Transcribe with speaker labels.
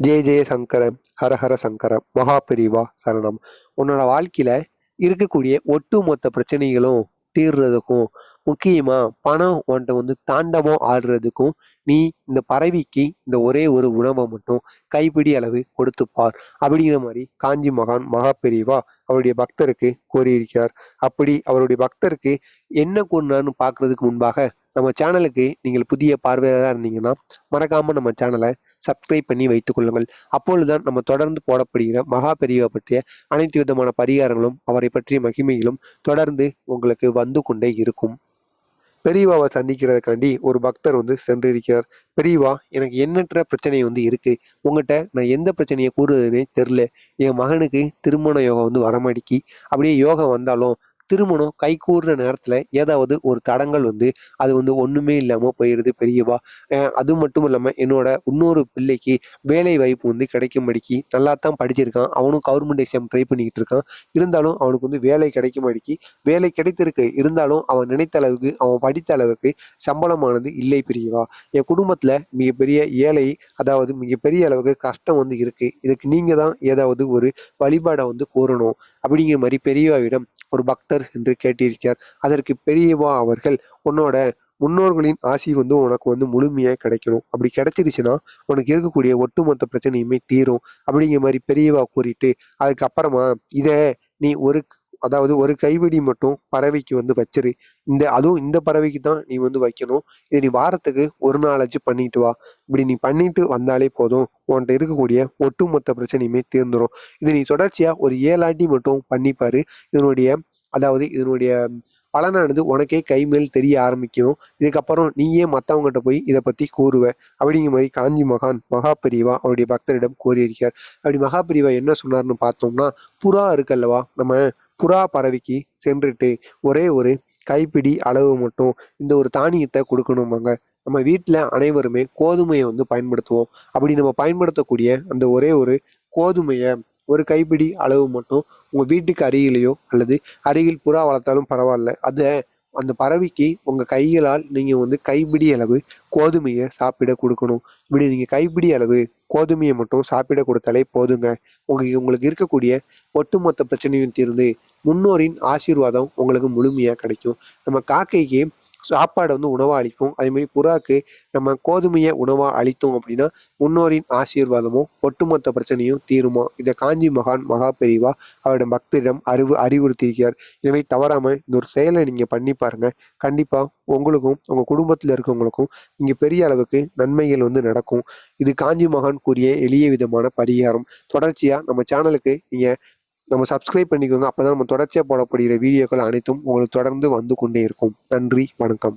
Speaker 1: ஜெய ஜெய சங்கர ஹரஹர சங்கர மகாபிரிவா சரணம். உன்னோட வாழ்க்கையில இருக்கக்கூடிய ஒட்டுமொத்த பிரச்சனைகளும் தீர்றதுக்கும் முக்கியமா பணம் ஒன்றை வந்து தாண்டவம் ஆடுறதுக்கும் நீ இந்த பறவைக்கு இந்த ஒரே ஒரு உணவை மட்டும் கைப்பிடி அளவு கொடுத்துப்பார் அப்படிங்கிற மாதிரி காஞ்சி மகான் மகாபெரிவா அவருடைய பக்தருக்கு கூறியிருக்கிறார். அப்படி அவருடைய பக்தருக்கு என்ன கூறினார்னு பார்க்கறதுக்கு முன்பாக நம்ம சேனலுக்கு நீங்கள் புதிய பார்வையாளராக இருந்தீங்கன்னா மறக்காம நம்ம சேனலை சப்ஸ்கிரைப் பண்ணி வைத்துக் கொள்ளுங்கள். அப்பொழுதுதான் நம்ம தொடர்ந்து போடப்படுகிற மகா பெரியவா பற்றிய அனைத்து விதமான பரிகாரங்களும் அவரை பற்றிய மகிமைகளும் தொடர்ந்து உங்களுக்கு வந்து கொண்டே இருக்கும். பெரியவாவை சந்திக்கிறதுக்காண்டி ஒரு பக்தர் வந்து சென்றிருக்கிறார். பெரியவா எனக்கு எண்ணற்ற பிரச்சனை வந்து இருக்கு. உங்ககிட்ட நான் எந்த பிரச்சனையை கூறுறதுனே தெரில என் மகனுக்கு திருமண யோகம் வந்து வரமாடிக்கி அப்படியே யோகம் வந்தாலும் திருமணம் கை நேரத்தில் ஏதாவது ஒரு தடங்கள் வந்து அது வந்து ஒன்றுமே இல்லாமல் போயிடுது பெரியவா. அது மட்டும் இல்லாமல் என்னோட இன்னொரு பிள்ளைக்கு வேலை வாய்ப்பு வந்து கிடைக்கும்படிக்கு நல்லா தான் படிச்சிருக்கான். அவனும் கவர்மெண்ட் எக்ஸாம் ட்ரை பண்ணிக்கிட்டு இருக்கான். இருந்தாலும் அவனுக்கு வந்து வேலை கிடைக்கும்படிக்கு வேலை கிடைத்திருக்கு. இருந்தாலும் அவன் நினைத்த அளவுக்கு அவன் படித்த அளவுக்கு சம்பளமானது இல்லை பெரியவா. என் குடும்பத்தில் மிகப்பெரிய ஏழை அதாவது மிகப்பெரிய அளவுக்கு கஷ்டம் வந்து இருக்குது இதுக்கு நீங்கள் தான் ஏதாவது ஒரு வழிபாடை வந்து கூறணும் அப்படிங்கிற மாதிரி பெரியவாவிடம் ஒரு பக்தர் என்று கேட்டிருக்கிறார். அதற்கு பெரியவா அவர்கள் உன்னோட முன்னோர்களின் ஆசி வந்து உனக்கு வந்து முழுமையாக கிடைக்கணும். அப்படி கிடைச்சிருச்சுன்னா உனக்கு இருக்கக்கூடிய ஒட்டுமொத்த பிரச்சனையுமே தீரும். அப்படிங்கிற மாதிரி பெரியவா கூறிட்டு அதுக்கப்புறமா இதை நீ ஒரு அதாவது ஒரு கைவிடி மட்டும் பறவைக்கு வந்து வச்சிரு. இந்த அதுவும் இந்த பறவைக்கு தான் நீ வந்து வைக்கணும். இதை நீ வாரத்துக்கு ஒரு நாளாச்சு பண்ணிட்டு வா. இப்படி நீ பண்ணிட்டு வந்தாலே போதும். உன்கிட்ட இருக்கக்கூடிய ஒட்டுமொத்த பிரச்சனையுமே தீர்ந்துடும் இது நீ தொடர்ச்சியா ஒரு ஏழாட்டி மட்டும் பண்ணிப்பாரு இதனுடைய அதாவது இதனுடைய பலனானது உனக்கே கை மேல் தெரிய ஆரம்பிக்கும் இதுக்கப்புறம் நீயே மற்றவங்ககிட்ட போய் இதை பற்றி கூறுவ. அப்படிங்கிற மாதிரி காஞ்சி மகான் மகாபிரிவா அவருடைய பக்தரிடம் கூறியிருக்கார் அப்படி மகாபிரிவா என்ன சொன்னார்னு பார்த்தோம்னா புறா இருக்கல்லவா? நம்ம புறா பறவைக்கு சென்றுட்டு ஒரே ஒரு கைப்பிடி அளவு மட்டும் இந்த ஒரு தானியத்தை கொடுக்கணுமாங்க. நம்ம வீட்டில் அனைவருமே கோதுமையை வந்து பயன்படுத்துவோம். அப்படி நம்ம பயன்படுத்தக்கூடிய அந்த ஒரே ஒரு கோதுமையை ஒரு கைப்பிடி அளவு மட்டும் உங்கள் வீட்டுக்கு அருகிலேயோ அல்லது அருகில் புறா வளர்த்தாலும் பரவாயில்ல. அதை அந்த பறவைக்கு உங்கள் கைகளால் நீங்கள் வந்து கைப்பிடி அளவு கோதுமையை சாப்பிட கொடுக்கணும். இப்படி நீங்கள் கைப்பிடி அளவு கோதுமையை மட்டும் சாப்பிட கொடுத்தாலே போதுங்க. உங்களுக்கு உங்களுக்கு இருக்கக்கூடிய ஒட்டுமொத்த பிரச்சனையும் தீர்ந்து முன்னோரின் ஆசீர்வாதம் உங்களுக்கு முழுமையாக கிடைக்கும். நம்ம காக்கைக்கு சாப்பாடை வந்து உணவாக அளிப்போம் அதேமாரி புறாக்கு நம்ம கோதுமையை உணவாக அளித்தோம் அப்படின்னா முன்னோரின் ஆசீர்வாதமும் ஒட்டுமொத்த பிரச்சனையும் தீருமா? இதை காஞ்சி மகான் மகா பெரிவா அவரிடம் பக்தரிடம் அறிவு அறிவுறுத்தியிருக்கிறார். எனவே தவறாமல் இந்த ஒரு செயலை நீங்கள் பண்ணி பாருங்க. கண்டிப்பாக உங்களுக்கும் உங்கள் குடும்பத்தில் இருக்கவங்களுக்கும் இங்கே பெரிய அளவுக்கு நன்மைகள் வந்து நடக்கும். இது காஞ்சி மகான் கூறிய எளிய விதமான பரிகாரம். தொடர்ச்சியாக நம்ம சேனலுக்கு நீங்கள் நம்ம சப்ஸ்கிரைப் பண்ணிக்கோங்க. அப்பதான் நம்ம தொடர்ச்சியா போடப்படுகிற வீடியோக்கள் அனைத்தும் உங்களுக்கு தொடர்ந்து வந்து கொண்டே இருக்கும். நன்றி வணக்கம்.